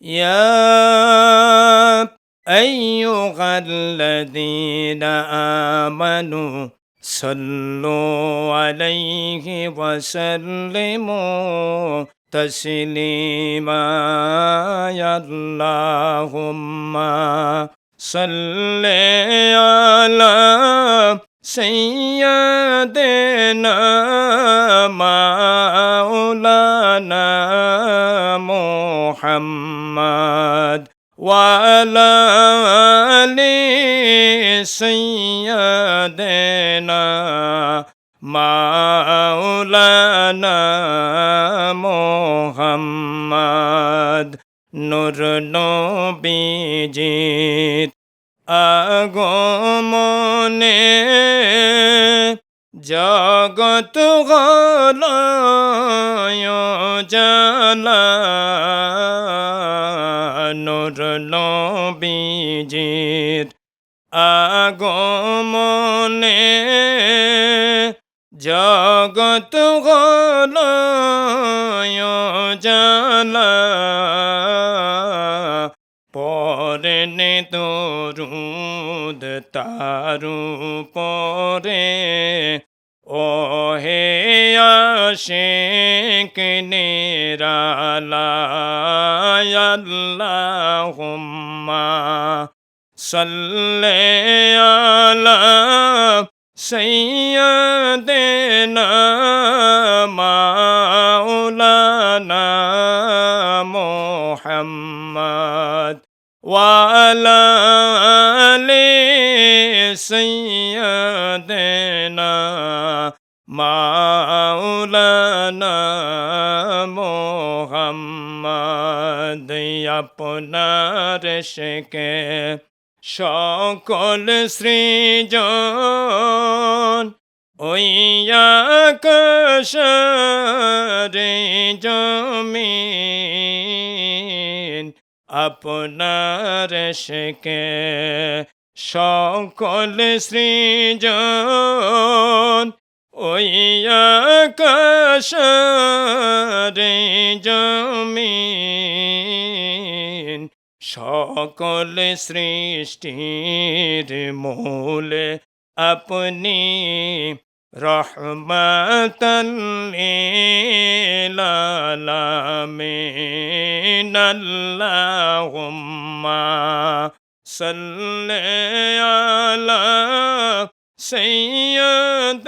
يا أيها الذين آمنوا صلوا عليه وسلموا تسليما يا اللهم صل وعلى آل سيدنا مولانا محمد নূর নবীজিত আগমনে জগত গলয় জালা নূর নবীজিত আগমনে জগত গলয় জালা পরনে তরুদ তারু পরে ও হে আশেক নিরালায়াল্লাহুম্মা সাল্লি আলা সাইয়্যিদিনা মাওলানা মুহাম্মদ وعلى آل سيدنا মাওলানা শেখে সকল সৃজন ওই আকাশরে জমিন আপনার শেখে সকল সৃজন ওই আকাশরে জমিন সকল সৃষ্টির মূলে আপনি রহমতল্লিলালামিন আল্লাহুম্মা সাল্লি আলা সাইয়্যিদিনা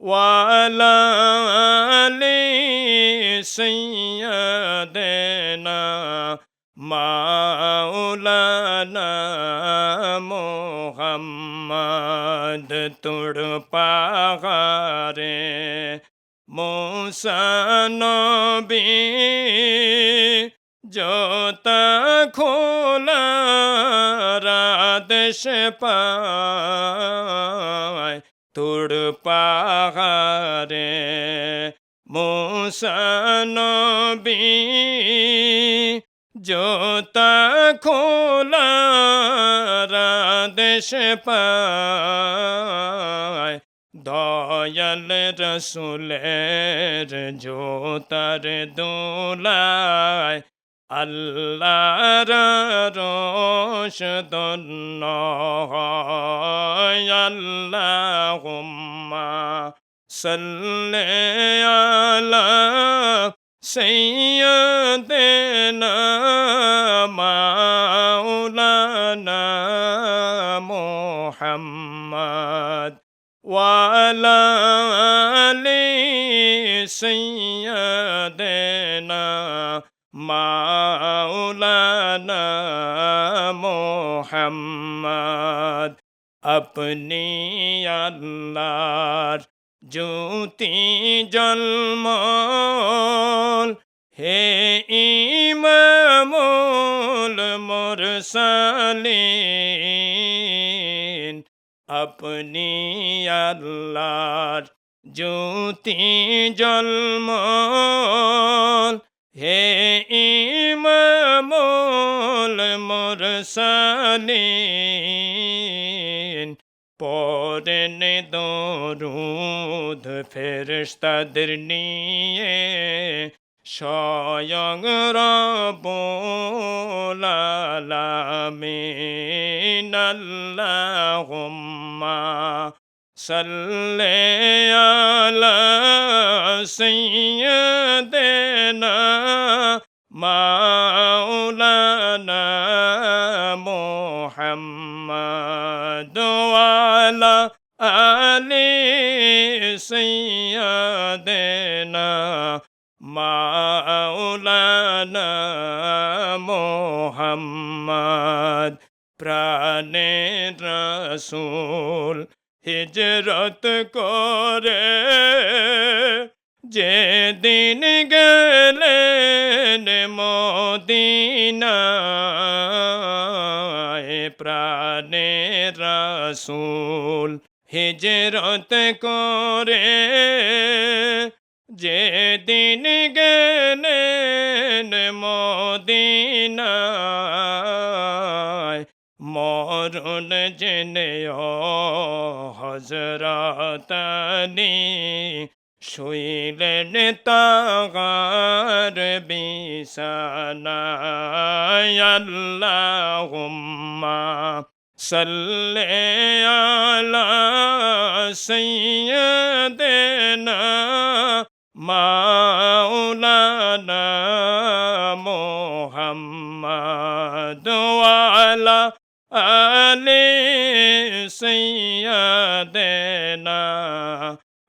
وعلى آل سيدنا মাওলানা মোহাম্মদ তোর পাহাড়ে মোসানবী জোতা খোলা রাদেশ পায় তোর পাহাড়ে মোসানবী জোতা খোলা রাদেশ পায়। দয়াল রসুলের জোতার দোলায় আল্লাহর রোশ দন্ন আল্লাহুম্মা সাল্লি আলা সাইয়্যিদিনা আপনি আল্লাহর জ্যোতি জন্মল। হে ইমামুল মুরসালিন আপনি আল্লাহর জ্যোতি জন্মল। হে ইমামুল মুরসালিন দরুদ ফেরস্তাদের নিয়ে স্বয়ং রব্বুল আলামিন আল্লাহুম্মা সাল্লি আলা সাইয়্যিদিনা সাইয়্যিদিনা মাওলানা মোহাম্মদ প্রাণের রাসূল হিজরত করে। যেদিন গেলেন মদিনায় প্রাণের রাসূল হিজরত করে যেদিন গেলেন মদিনায় মরণ জেনে হজরতানি শুইলেন তাগার বিছানায়। আল্লাহুম্মা সাল্লি আলা সাইয়্যিদিনা মাওলানা মুহাম্মদ ওয়ালা আলি সাইয়্যিদিনা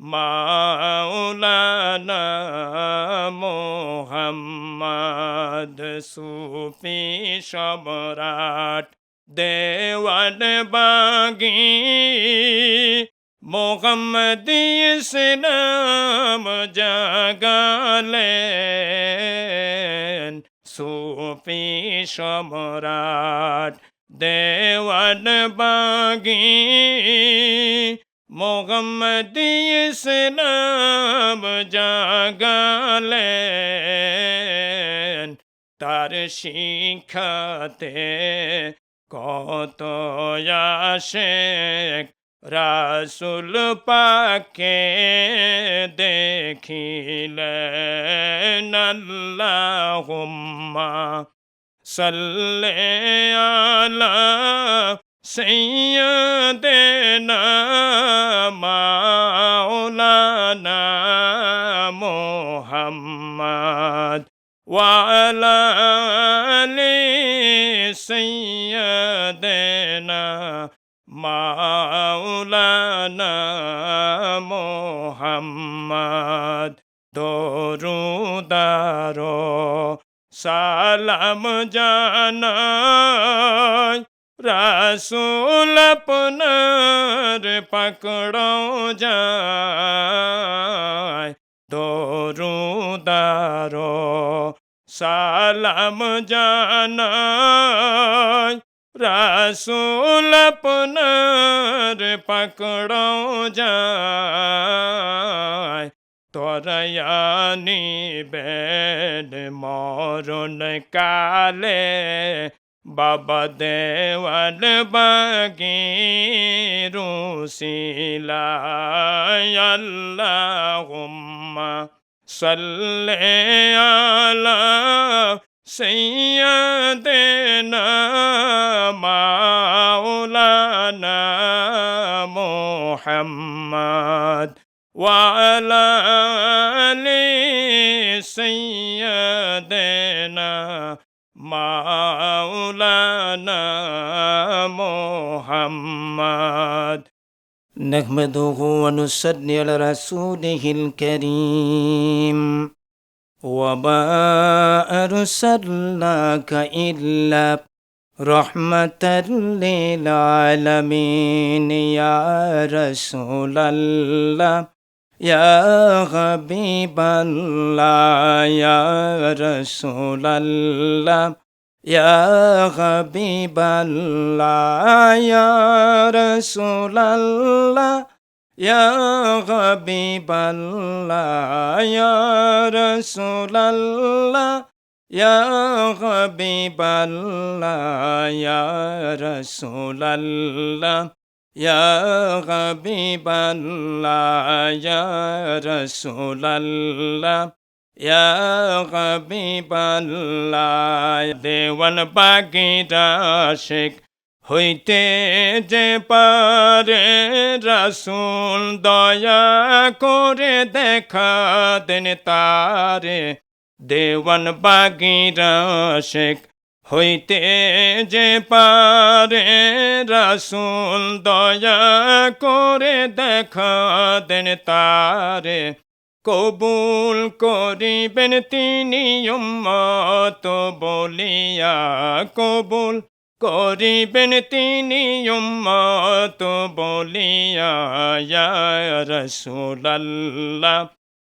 মাওলানা মুহাম্মদ সুফি সম্রাট দেওয়ান বাগি মোহাম্মদ ইসলাম জাগালেন। সুফি সম্রাট দেওয়ান বাগি মোহাম্মদ ইসলাম জাগালেন। তার শিক্ষাতে কত আশেক রাসুল পাকে দেখিলেন আল্লাহুম্মা সাল্লি আলা সাইয়্যিদিনা মাওলানা মুহাম্মদ ওয়ালা আলি সাইয়্যিদিনা মাওলানা মোহাম্মদ দরুদার সালাম জানাই। রাসুল আপনার পাকড়াও যায়। দরুদার সালাম জানাই। রাসুল আপনার পাকড়াও যায়। তরয়ানি বেদ মরণ কালে বাবা দেওয়াল বাগি রুসিলায় আল্লাহুম্মা সাল্লি আলা সাইয়্যিদিনা محمد وعلى آل سيدنا مولانا محمد. نحمده ونصلي على رسوله الكريم. وما أرسلناك إلا রহমতর লীলালমিন ইয়া রসুলাল্লাহ ইয়া হাবিবাল্লাহ ইয়া রসুলাল্লাহ ইয়া হাবিবাল্লাহ ইয়া يا حبيب الله يا رسول الله يا حبيب الله يا رسول الله يا حبيب الله يا رسول الله يا حبيب الله দেওয়ান বাগিরা শেখ হইতে যে পারে রাসুল দয়া করে দেখা দেন তারে দেওয়ান বাগিরা শেখ হইতে যে পারে রাসুল দয়া করে দেখা দেন তারে। কবুল করিবেন তিনি উম্মত বলিয়া কবুল করিবেন তিনি উম্মত বলিয়া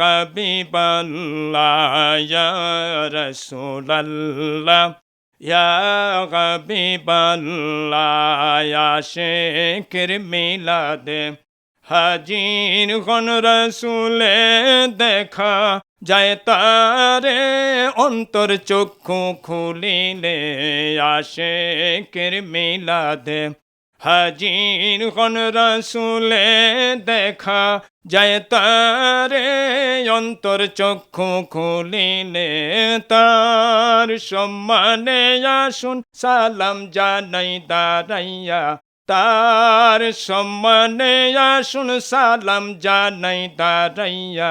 হাবিবাল্লাহ ইয়া রাসূলুল্লাহ ইয়া হাবিবাল্লাহ ইয়া রাসূলুল্লাহ ইয়া হাবিবাল্লাহ ইয়া শেখের মিলাদে হাজির হন রসুলে দেখা যায় তারে অন্তর চক্ষু খুলিলে আসে কের মিলাদে হাজির হন রসুলে দেখা যায় তারে, অন্তর চক্ষু খুলিলে তার সম্মানে আসুন, সালাম জানাই, দাঁড়াইয়া তার সম্মানে আসুন, সালাম জানাই, দাঁড়াইয়া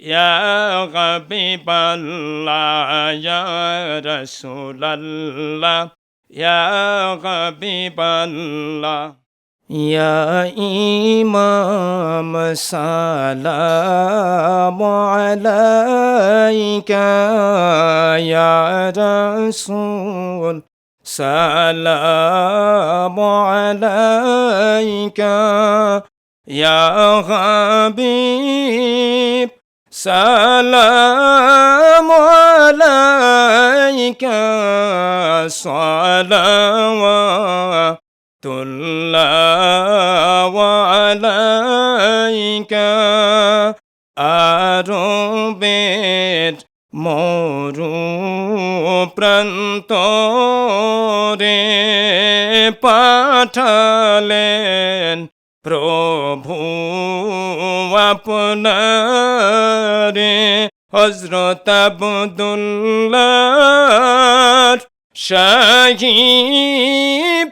يا حبيب الله يا رسول الله يا حبيب الله يا إمام سلام عليك يا رسول سلام عليك يا حبيب سلام عليك صلوات الله عليك আরবের মরু প্রান্তরে পাঠালেন প্রভু আপনারে হজরত আবদুল্লাহ শাহী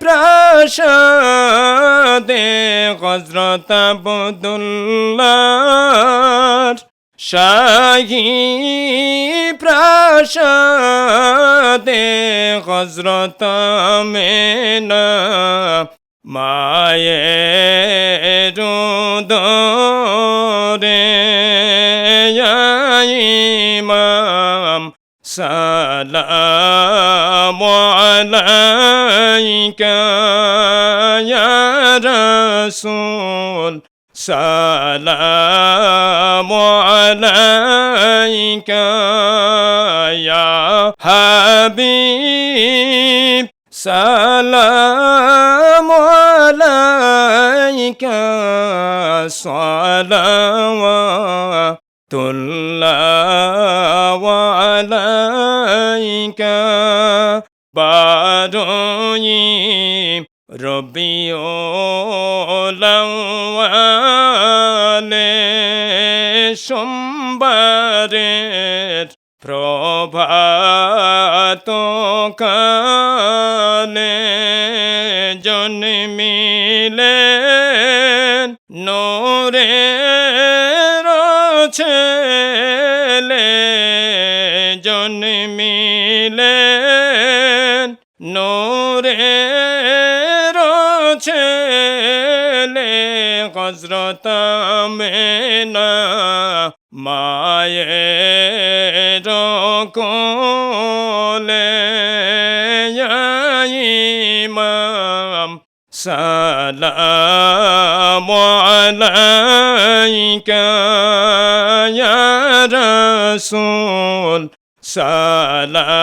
প্রাসাদে হজরত আবদুল্লাহ শাহী প্রাসাদে হজরত মেনা মায়ের ইমাম সালাম আলাইকা ইয়া রাসূল সালাম আলাইকা ইয়া হাবিব সালাম আলাইকা সালাওয়াতুল্লাহ বারোই রবিও লাওয়ালে সোমবারের প্রভাত কালে জন্মিলেন নোরের সালাম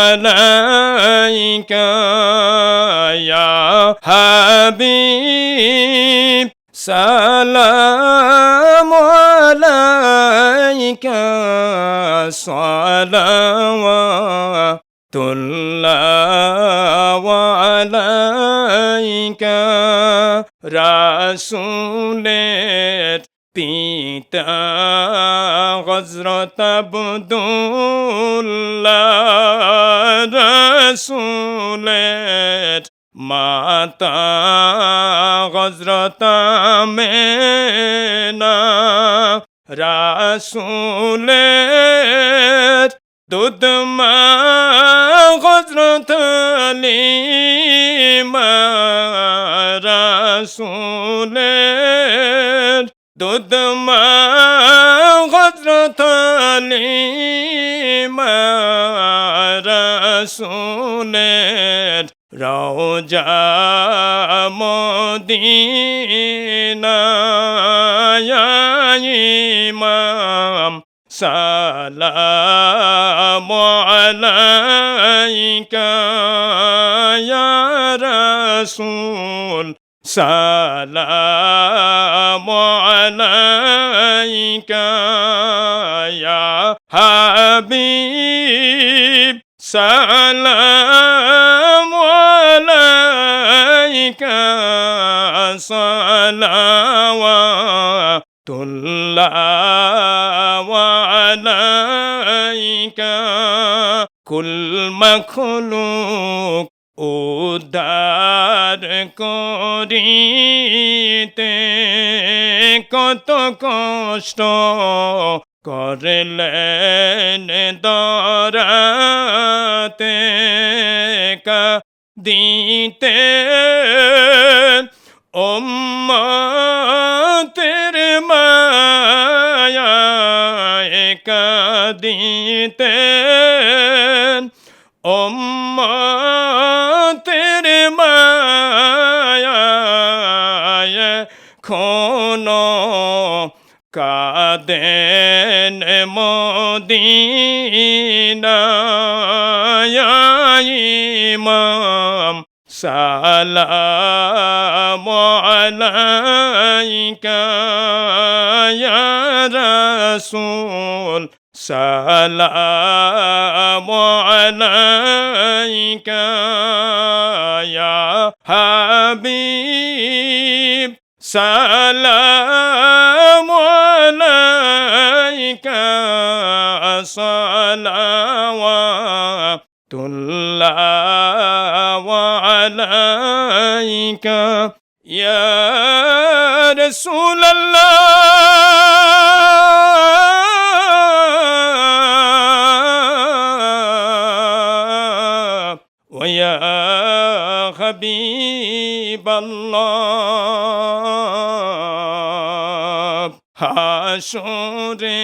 আলাইকা ইয়া হাবিব। সালাম আলাইকা সালাওয়াতুল্লাহ আলাইকা রাসূলের পিতা। হজরত রাসূলের মাতা হজরত মেনা রাসূলের দুধ মা হজরত লিমা রাসূলের দুধ মা লিমা রাসূলের রওজা মদিনা ইমাম সালাম আলাইকা ইয়া রাসূল সালাম হাবিব সালাম আলাইকা সালাওয়াতুল্লাহ আলাইকা কুল মখলুক উদ্ধার করিতে কত কষ্ট করলেন খনো কাদেন মদিনায়াইমাম সালাম আলাইকা ইয়া রাসূল সালাম আলাইকা ইয়া হাবিব। সালাম আলাইকা সালাওয়াতুল্লাহ আলাইকা ইয়া রাসূলাল্লাহ হাসরে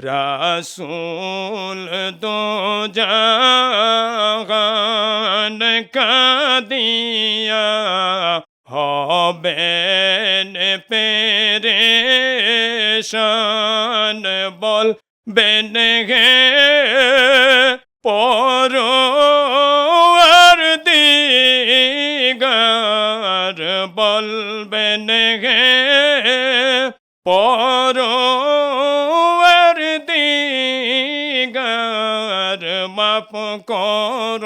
রাসূল পর দিগার মাপ কর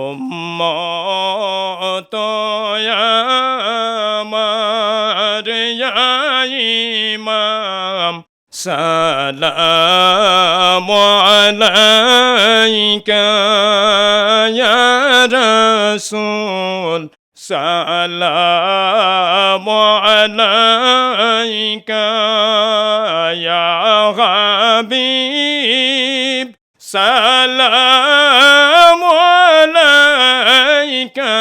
উম্মত আমার ইমাম সালাম আলাইকা ইয়া রাসূল সালাম আলাইকা ইয়া হাবিব সালাম আলাইকা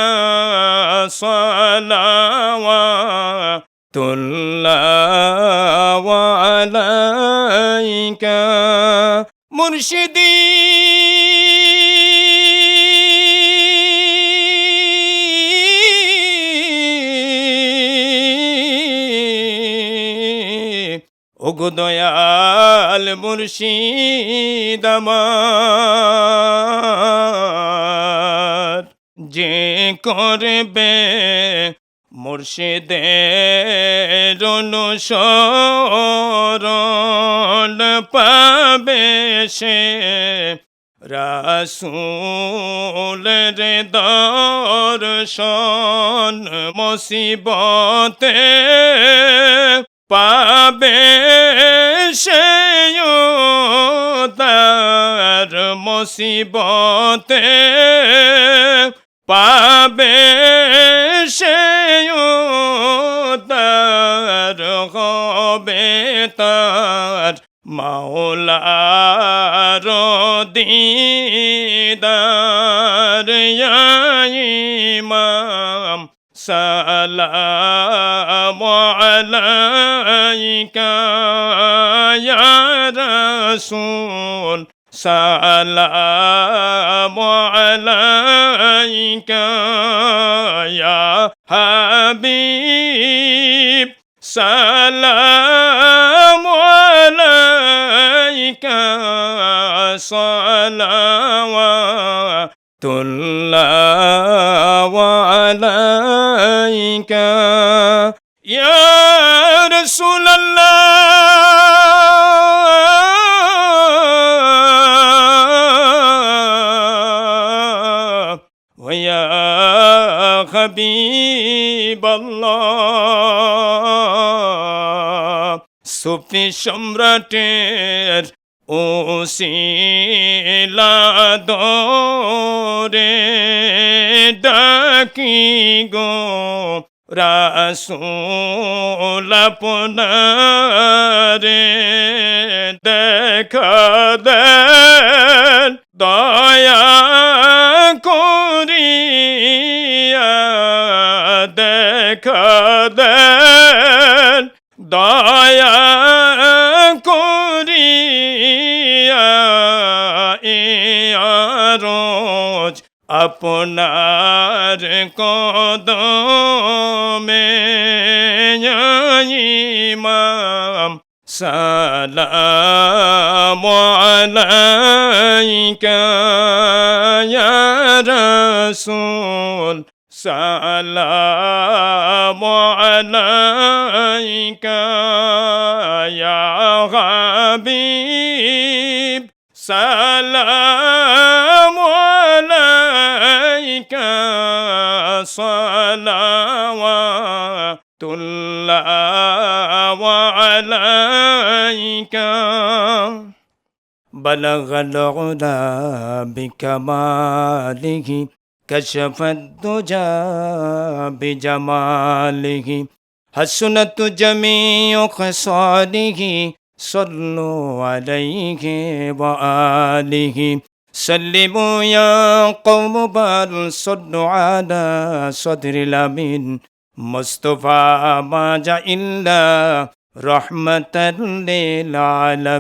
সালাওয়াতুল্লাহ আলাইকা মুর্শিদি ওগো দয়াল মুর্শিদ যে করবে মুর্শিদের অনুসরণ পাবে সে রাসুলের দর্শন মুসিবতে পাবে তার মুসিবতে পাবে সে তার হবে তার মাওলার দিদার ইমাম সালাম আলাইকা। রাসূল সালাম আলাইকা ইয়া হাবিব সালাম আলাইকা সালাওয়াতুল্লাহ সুফি সম্রাটের ওসিলা দরে ডাকি গো রাসূল আপনারে দেখা দেন, দয়া করিয়া দেখা দেন, দয়া আপনার কদমে ইমাম সালাম আলাইকা ইয়া রাসূল সালাম আলাইকা سلام عليك صلوات الله وعليك بلغ العلا بكماله كشف الدجى بجماله حسنت جميع خصاله صلوا عليه وآله. سلموا يا قوم بل صلوا على صدر الأمين. مصطفى ما جاء إلا رحمة للعالمين.